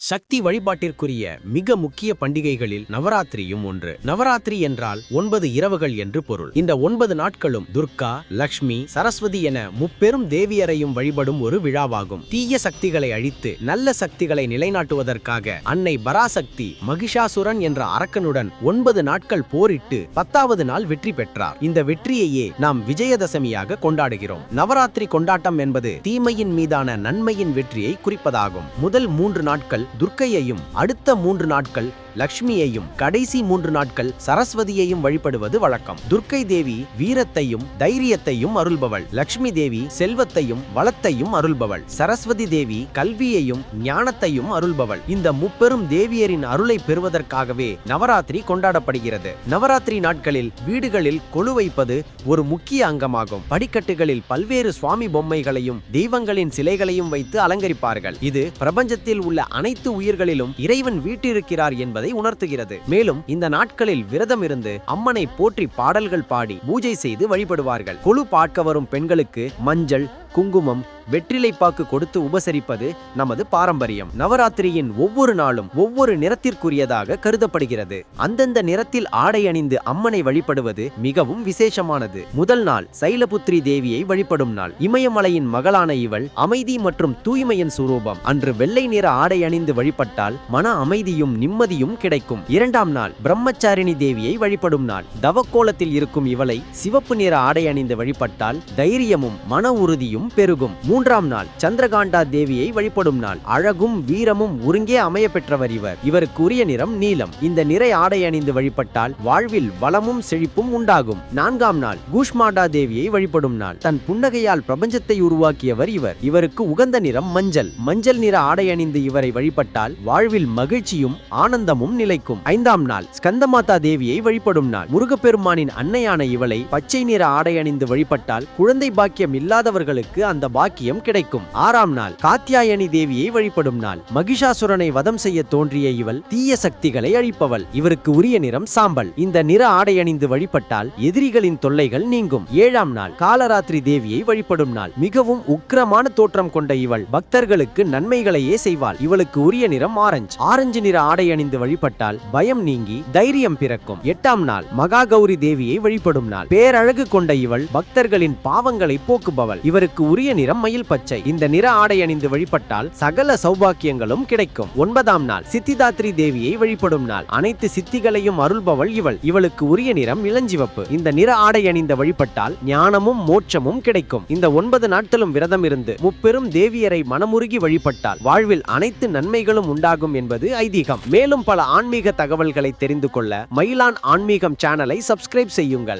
சக்தி வழிபாட்டிற்குரிய மிக முக்கிய பண்டிகைகளில் நவராத்திரியும் ஒன்று. நவராத்திரி என்றால் ஒன்பது இரவுகள் என்று பொருள். இந்த ஒன்பது நாட்களும் துர்கா லக்ஷ்மி சரஸ்வதி என முப்பெரும் தேவியரையும் வழிபடும் ஒரு விழாவாகும். தீய சக்திகளை அழித்து நல்ல சக்திகளை நிலைநாட்டுவதற்காக அன்னை பராசக்தி மகிஷாசுரன் என்ற அரக்கனுடன் ஒன்பது நாட்கள் போரிட்டு பத்தாவது நாள் வெற்றி பெற்றார். இந்த வெற்றியையே நாம் விஜயதசமியாக கொண்டாடுகிறோம். நவராத்திரி கொண்டாட்டம் என்பது தீமையின் மீதான நன்மையின் வெற்றியை குறிப்பதாகும். முதல் மூன்று நாட்கள் துர்க்கையையும் அடுத்த மூன்று நாட்கள் லக்ஷ்மியையும் கடைசி மூன்று நாட்கள் சரஸ்வதியையும் வழிபடுவது வழக்கம். துர்க்கை தேவி வீரத்தையும் தைரியத்தையும் அருள்பவள். லக்ஷ்மி தேவி செல்வத்தையும் வளத்தையும் அருள்பவள். சரஸ்வதி தேவி கல்வியையும் ஞானத்தையும் அருள்பவள். இந்த முப்பெரும் தேவியரின் அருளை பெறுவதற்காகவே நவராத்திரி கொண்டாடப்படுகிறது. நவராத்திரி நாட்களில் வீடுகளில் கொழு வைப்பது ஒரு முக்கிய அங்கமாகும். படிக்கட்டுகளில் பல்வேறு சுவாமி பொம்மைகளையும் தெய்வங்களின் சிலைகளையும் வைத்து அலங்கரிப்பார்கள். இது பிரபஞ்சத்தில் உள்ள அனைத்து உயிர்களிலும் இறைவன் வீட்டிருக்கிறார் என்பதை உணர்த்துகிறது. மேலும் இந்த நாட்களில் விரதம் இருந்து அம்மனை போற்றி பாடல்கள் பாடி பூஜை செய்து வழிபடுவார்கள். குழு பார்க்க வரும் பெண்களுக்கு மஞ்சள் குங்குமம் வெற்றிலைப்பாக்கு கொடுத்து உபசரிப்பது நமது பாரம்பரியம். நவராத்திரியின் ஒவ்வொரு நாளும் ஒவ்வொரு நிறத்திற்குரியதாக கருதப்படுகிறது. அந்தந்த நிறத்தில் ஆடை அணிந்து அம்மனை வழிபடுவது மிகவும் விசேஷமானது. முதல் நாள் சைலபுத்ரி தேவியை வழிபடும் நாள். இமயமலையின் மகளான இவள் அமைதி மற்றும் தூய்மையின் சுரூபம். அன்று வெள்ளை நிற ஆடை அணிந்து வழிபட்டால் மன அமைதியும் நிம்மதியும் கிடைக்கும். இரண்டாம் நாள் பிரம்மச்சாரிணி தேவியை வழிபடும் நாள். தவக்கோலத்தில் இருக்கும் இவளை சிவப்பு நிற ஆடை அணிந்து வழிபட்டால் தைரியமும் மன உறுதியும் பெருகும். மூன்றாம் நாள் சந்திரகாண்டா தேவியை வழிபடும் நாள். அழகும் வீரமும் ஒருங்கே அமைய பெற்றவர் இவர். இவருக்குரிய நிறம் நீலம். இந்த நிறை ஆடை அணிந்து வழிபட்டால் வாழ்வில் வளமும் செழிப்பும் உண்டாகும். நான்காம் நாள் கூஷ்மாண்டா தேவியை வழிபடும் நாள். தன் புன்னகையால் பிரபஞ்சத்தை உருவாக்கியவர் இவர். இவருக்கு உகந்த நிறம் மஞ்சள். மஞ்சள் நிற ஆடை அணிந்து இவரை வழிபட்டால் வாழ்வில் மகிழ்ச்சியும் ஆனந்தமும் நிலைக்கும். ஐந்தாம் நாள் ஸ்கந்தமாதா தேவியை வழிபடும் நாள். முருகப்பெருமானின் அன்னையான இவளை பச்சை நிற ஆடை அணிந்து வழிபட்டால் குழந்தை பாக்கியம் இல்லாதவர்களுக்கு அந்த பாக்கியம் கிடைக்கும். ஆறாம் நாள் காத்தியாயனி தேவியை வழிபடும் நாள். மகிஷாசுரனை வதம் செய்ய தோன்றிய இவள் தீய சக்திகளை அழிப்பவள். இவருக்கு உரிய நிறம் சாம்பல். இந்த நிற ஆடை அணிந்து வழிபட்டால் எதிரிகளின் தொல்லைகள் நீங்கும். ஏழாம் நாள் காலராத்திரி தேவியை வழிபடும் நாள். மிகவும் உக்கிரமான தோற்றம் கொண்ட இவள் பக்தர்களுக்கு நன்மைகளையே செய்வாள். இவளுக்கு உரிய நிறம் ஆரஞ்சு. ஆரஞ்சு நிற ஆடை அணிந்து வழிபட்டால் பயம் நீங்கி தைரியம் பிறக்கும். எட்டாம் நாள் மகா கௌரி தேவியை வழிபடும் நாள். பேரழகு கொண்ட இவள் பக்தர்களின் பாவங்களை போக்குபவள். இவருக்கு உரிய நிறம் மயில் பச்சை. இந்த நிற ஆடை அணிந்து வழிபட்டால் சகல சௌபாக்கியங்களும் கிடைக்கும். ஒன்பதாம் நாள் சித்திதாத்ரி தேவியை வழிபடும் நாள். அனைத்து சித்திகளையும் அருள்பவள் இவள். இவளுக்கு உரிய நிறம் இளஞ்சிவப்பு. இந்த நிற ஆடை அணிந்த வழிபட்டால் ஞானமும் மோட்சமும் கிடைக்கும். இந்த ஒன்பது நாட்களும் விரதம் இருந்து முப்பெரும் தேவியரை மனமுருகி வழிபட்டால் வாழ்வில் அனைத்து நன்மைகளும் உண்டாகும் என்பது ஐதீகம். மேலும் பல ஆன்மீக தகவல்களை தெரிந்து கொள்ள மயிலான் ஆன்மீகம் சேனலை சப்ஸ்கிரைப் செய்யுங்கள்.